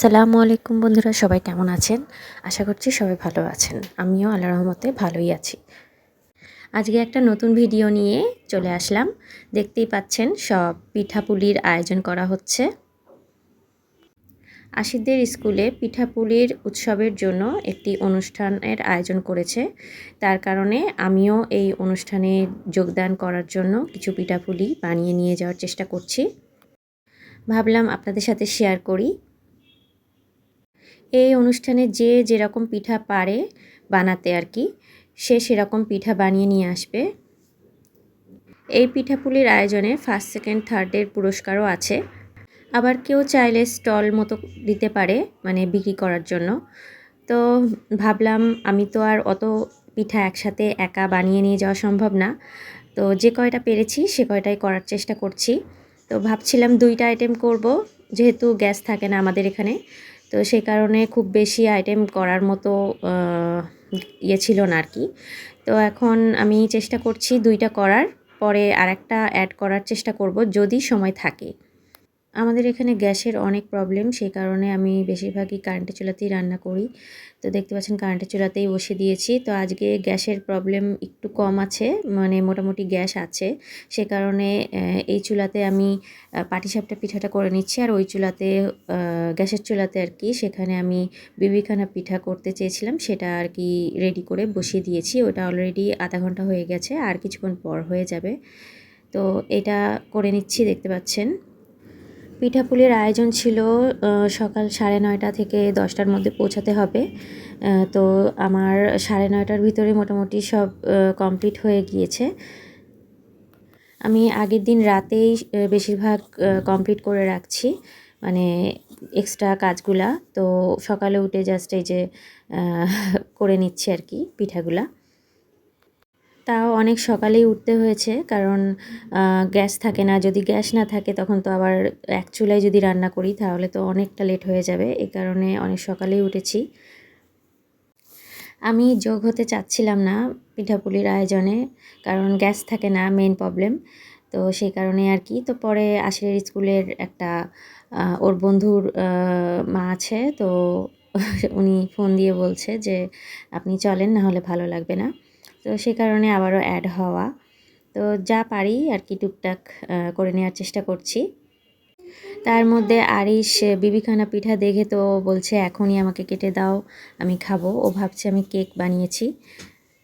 আসসালামু আলাইকুম বন্ধুরা, সবাই কেমন আছেন? আশা করছি সবাই ভালো আছেন। আমিও আল্লাহ রহমতে ভালোই আছি। আজকে একটা নতুন ভিডিও নিয়ে চলে আসলাম। দেখতেই পাচ্ছেন সব পিঠাপুলির আয়োজন করা হচ্ছে। আশিদের স্কুলে পিঠাপুলির উৎসবের জন্য একটি অনুষ্ঠানের আয়োজন করেছে। তার কারণে আমিও এই অনুষ্ঠানে যোগদান করার জন্য কিছু পিঠাপুলি বানিয়ে নিয়ে যাওয়ার চেষ্টা করছি। ভাবলাম আপনাদের সাথে শেয়ার করি। এই অনুষ্ঠানে যে যেরকম পিঠা পারে বানাতে আর কি, সে সেরকম পিঠা বানিয়ে নিয়ে আসবে। এই পিঠাপুলির আয়োজনে ফার্স্ট সেকেন্ড থার্ডের পুরস্কারও আছে। আবার কেউ চাইলে স্টল মতো দিতে পারে মানে বিক্রি করার জন্য। তো ভাবলাম আমি তো আর অত পিঠা একসাথে একা বানিয়ে নিয়ে যাওয়া সম্ভব না। তো যে কয়টা পেরেছি সে কয়টাই করার চেষ্টা করছি। তো ভাবছিলাম দুইটা আইটেম করব, যেহেতু গ্যাস থাকে না আমাদের এখানে। তো সে কারণে খুব বেশি আইটেম করার মতো ইয়ে ছিল না আর কি তো এখন আমি চেষ্টা করছি দুইটা করার, পরে আরেকটা অ্যাড করার চেষ্টা করব যদি সময় থাকে। আমাদের এখানে গ্যাসের অনেক প্রবলেম সেই কারণে আমি বেশিরভাগই কারেন্টের চুলাতেই রান্না করি। তো দেখতে পাচ্ছেন কারেন্টের চুলাতেই বসে দিয়েছি। তো আজকে গ্যাসের প্রবলেম একটু কম আছে মানে মোটামুটি গ্যাস আছে। সে কারণে এই চুলাতে আমি পাটিসাপটা পিঠাটা করে নিচ্ছি। আর ওই চুলাতে গ্যাসের চুলাতে আর কি, সেখানে আমি বিবিখানা পিঠা করতে চেয়েছিলাম। সেটা আর কি রেডি করে বসিয়ে দিয়েছি। ওটা অলরেডি আধা ঘণ্টা হয়ে গেছে, আর কিছুক্ষণ পর হয়ে যাবে। তো এটা করে নিচ্ছি, দেখতে পাচ্ছেন। পিঠাপুলির আয়োজন ছিল সকাল সাড়ে নয়টা থেকে দশটার মধ্যে পৌঁছাতে হবে। তো আমার সাড়ে নয়টার ভিতরে মোটামুটি সব কমপ্লিট হয়ে গিয়েছে। আমি আগের দিন রাতেই বেশিরভাগ কমপ্লিট করে রাখছি মানে এক্সট্রা কাজগুলা। তো সকালে উঠে জাস্ট এই যে করে নিচ্ছি আর কি পিঠাগুলা। তাও অনেক সকালেই উঠতে হয়েছে, কারণ গ্যাস থাকে না। যদি গ্যাস না থাকে তখন তো আবার এক চুলায় যদি রান্না করি তাহলে তো অনেকটা লেট হয়ে যাবে এই কারণে অনেক সকালেই উঠেছি। আমি যোগ হতে চাচ্ছিলাম না পিঠাপুলির আয়োজনে, কারণ গ্যাস থাকে না মেন প্রবলেম তো সেই কারণে আর কি। তো পরে আশিরের স্কুলের একটা ওর বন্ধুর মা আছে, তো উনি ফোন দিয়ে বলছে যে, আপনি চলেন, না হলে ভালো লাগবে না। তো সে কারণে আবারও অ্যাড হওয়া। তো যা পারি আর কি টুকটাক করে নেওয়ার চেষ্টা করছি। তার মধ্যে আরিশ, বিবিখানা পিঠা দেখে তো বলছে, এখনই আমাকে কেটে দাও, আমি খাব। ও ভাবছে, আমি কেক বানিয়েছি।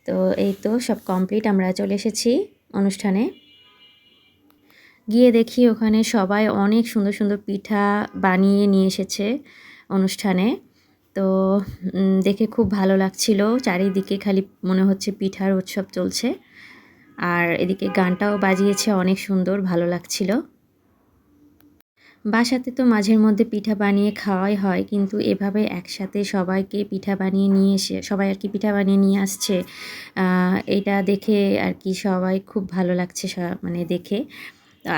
তো এই তো সব কমপ্লিট আমরা চলে এসেছি অনুষ্ঠানে। গিয়ে দেখি ওখানে সবাই অনেক সুন্দর সুন্দর পিঠা বানিয়ে নিয়ে এসেছে অনুষ্ঠানে। তো দেখে খুব ভালো লাগছিল। চারিদিকে খালি মনে হচ্ছে পিঠার উৎসব চলছে। আর এদিকে গানটাও বাজিয়েছে, অনেক সুন্দর, ভালো লাগছিল। বাসাতে তো মাঝের মধ্যে পিঠা বানিয়ে খাওয়াই হয়, কিন্তু এভাবে একসাথে সবাইকে পিঠা বানিয়ে নিয়ে এসে, সবাই আর কি পিঠা বানিয়ে নিয়ে আসছে এটা দেখে আর কি সবাই খুব ভালো লাগছে মানে দেখে।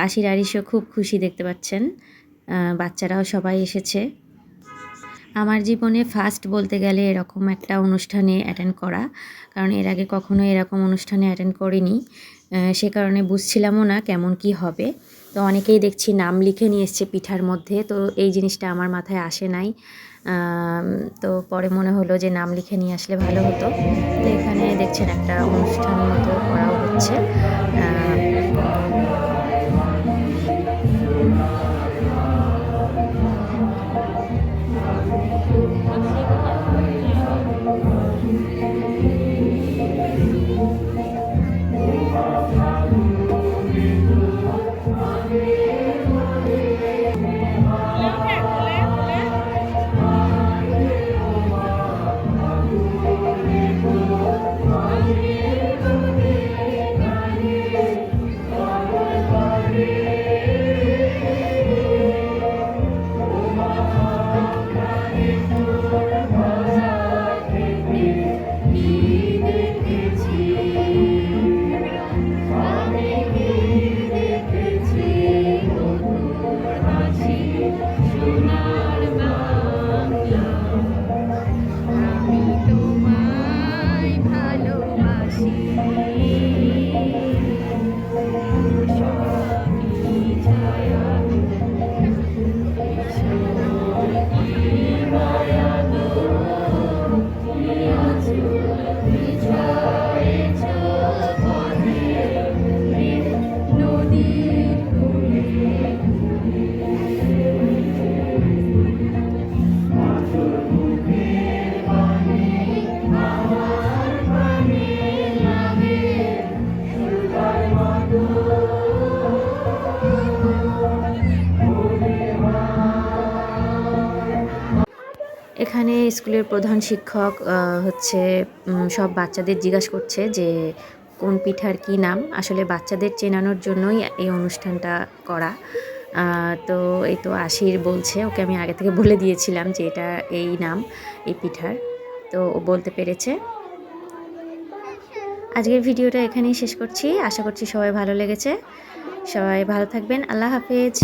আশির আরিসও খুব খুশি দেখতে পাচ্ছেন বাচ্চারাও সবাই এসেছে। আমার জীবনে ফার্স্ট বলতে গেলে এরকম একটা অনুষ্ঠানে অ্যাটেন্ড করা। কারণ এর আগে কখনো এরকম অনুষ্ঠানে অ্যাটেন্ড করিনি। সে কারণে বুঝছিলামও না কেমন কি হবে। তো অনেকেই দেখছি নাম লিখে নিয়ে এসছে পিঠার মধ্যে। তো এই জিনিসটা আমার মাথায় আসে নাই। তো পরে মনে হলো যে নাম লিখে নিয়ে আসলে ভালো হতো। তো এখানে দেখছেন একটা অনুষ্ঠান মতো করাও হচ্ছে। Amen. এখানে স্কুলের প্রধান শিক্ষক হচ্ছে সব বাচ্চাদের জিজ্ঞাসা করছে যে কোন পিঠার কি নাম। আসলে বাচ্চাদের চেনানোর জন্যই এই অনুষ্ঠানটা করা। তো এই তো আশির বলছে, ওকে আমি আগে থেকে বলে দিয়েছিলাম যে এটা এই নাম, এই পিঠার। তো ও বলতে পেরেছে। আজকের ভিডিওটা এখানেই শেষ করছি। আশা করছি সবাই ভালো লেগেছে। সবাই ভালো থাকবেন। আল্লাহ হাফেজ।